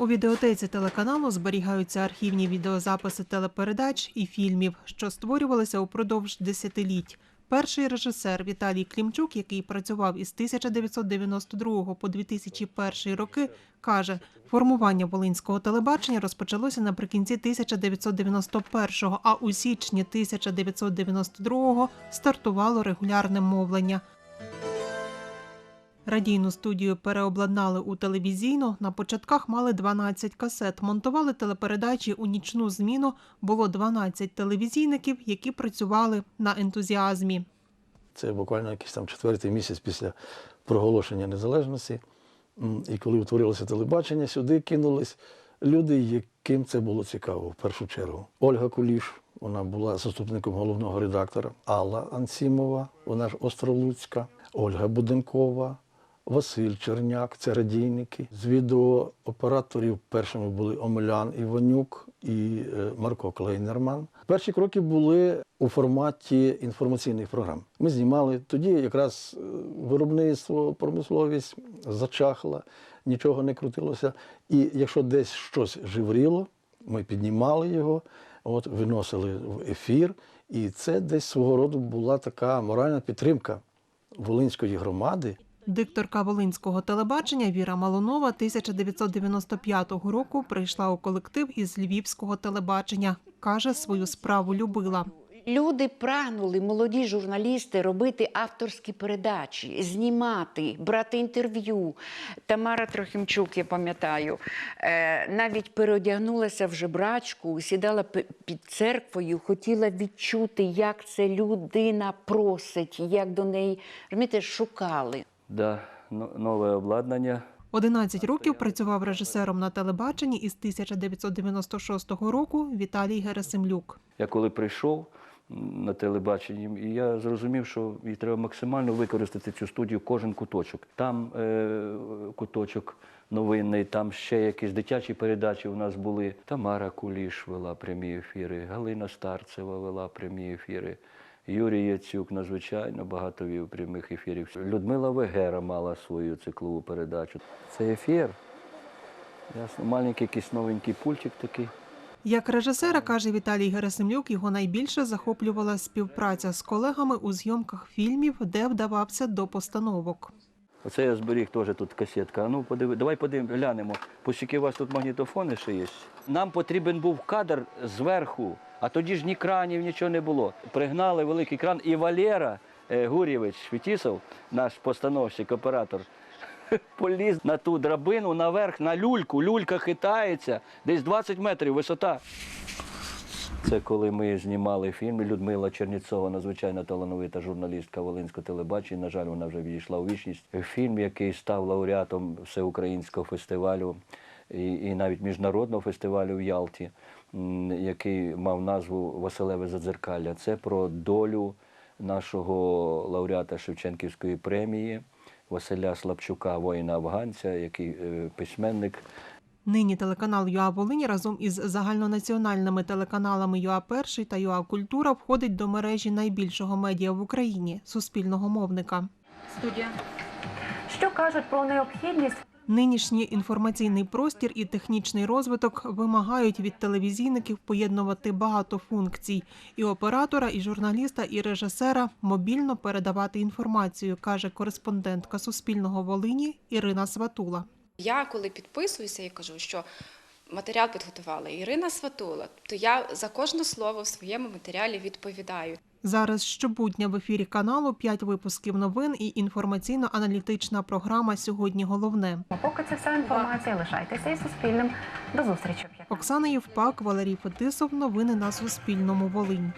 У відеотеці телеканалу зберігаються архівні відеозаписи телепередач і фільмів, що створювалися упродовж десятиліть. Перший режисер Віталій Клімчук, який працював із 1992 по 2001 роки, каже, формування волинського телебачення розпочалося наприкінці 1991-го, а у січні 1992-го стартувало регулярне мовлення. Радійну студію переобладнали у телевізійну. На початках мали 12 касет. Монтували телепередачі у нічну зміну. Було 12 телевізійників, які працювали на ентузіазмі. Це буквально якийсь там четвертий місяць після проголошення незалежності. І коли утворилося телебачення, сюди кинулись люди, яким це було цікаво в першу чергу. Ольга Куліш, вона була заступником головного редактора, Алла Анцімова, вона ж Остролуцька, Ольга Буденкова, Василь Черняк, це радійники. З відеооператорів першими були Омелян Іванюк і е, Марко Клейнерман. Перші кроки були у форматі інформаційних програм. Ми знімали тоді якраз е, виробництво, промисловість зачахла, нічого не крутилося. І якщо десь щось живріло, ми піднімали його, от, виносили в ефір. І це десь свого роду була така моральна підтримка Волинської громади. Дикторка волинського телебачення Віра Малунова 1995 року прийшла у колектив із львівського телебачення. каже, свою справу любила. Люди прагнули, молоді журналісти, робити авторські передачі, знімати, брати інтерв'ю. Тамара Трохимчук, я пам'ятаю, е, навіть переодягнулася в жебрачку, сідала під церквою, хотіла відчути, як це людина просить, як до неї розумієте, шукали. Да, нове обладнання. 11 років працював режисером на телебаченні із 1996 року Віталій Герасимлюк. Я коли прийшов на телебаченні, і я зрозумів, що їй треба максимально використати цю студію кожен куточок. Там е, куточок новинний, там ще якісь дитячі передачі у нас були. Тамара Куліш вела прямі ефіри, Галина Старцева вела прямі ефіри. Юрій Яцюк надзвичайно багато вів прямих ефірів. Людмила Вегера мала свою циклову передачу. Це ефір. Ясно, маленький якийсь новенький пультик такий. Як режисера, каже Віталій Герасимлюк, його найбільше захоплювала співпраця з колегами у зйомках фільмів, де вдавався до постановок. Оце я зберіг теж тут касетка. Ну, подиви, давай подивимо, глянемо. Поскільки у вас тут магнітофони ще є. Нам потрібен був кадр зверху, а тоді ж ні кранів, нічого не було. Пригнали великий кран, і Валера е, Гурєвич Фетісов, наш постановщик, оператор, поліз на ту драбину наверх, на люльку. Люлька хитається, десь 20 метрів висота. Це коли ми знімали фільм. Людмила Черніцова, надзвичайно талановита журналістка Волинського телебачення. На жаль, вона вже відійшла у вічність. Фільм, який став лауреатом всеукраїнського фестивалю і, і навіть міжнародного фестивалю в Ялті, який мав назву Василеве Задзеркалля. Це про долю нашого лауреата Шевченківської премії Василя Слабчука, воїна-афганця, який е, письменник. Нині телеканал ЮА Волинь разом із загальнонаціональними телеканалами ЮА Перший та ЮА Культура входить до мережі найбільшого медіа в Україні суспільного мовника. Студія. Що кажуть про необхідність Нинішній інформаційний простір і технічний розвиток вимагають від телевізійників поєднувати багато функцій і оператора, і журналіста, і режисера мобільно передавати інформацію, каже кореспондентка Суспільного Волині Ірина Сватула. Я коли підписуюся і кажу, що матеріал підготувала Ірина Сватула, то я за кожне слово в своєму матеріалі відповідаю. Зараз щобудня в ефірі каналу 5 випусків новин і інформаційно-аналітична програма Сьогодні головне. поки це вся інформація, лишайтеся із Суспільним. До зустрічі. Оксана Євпак, Валерій Фетисов. Новини на Суспільному. Волинь.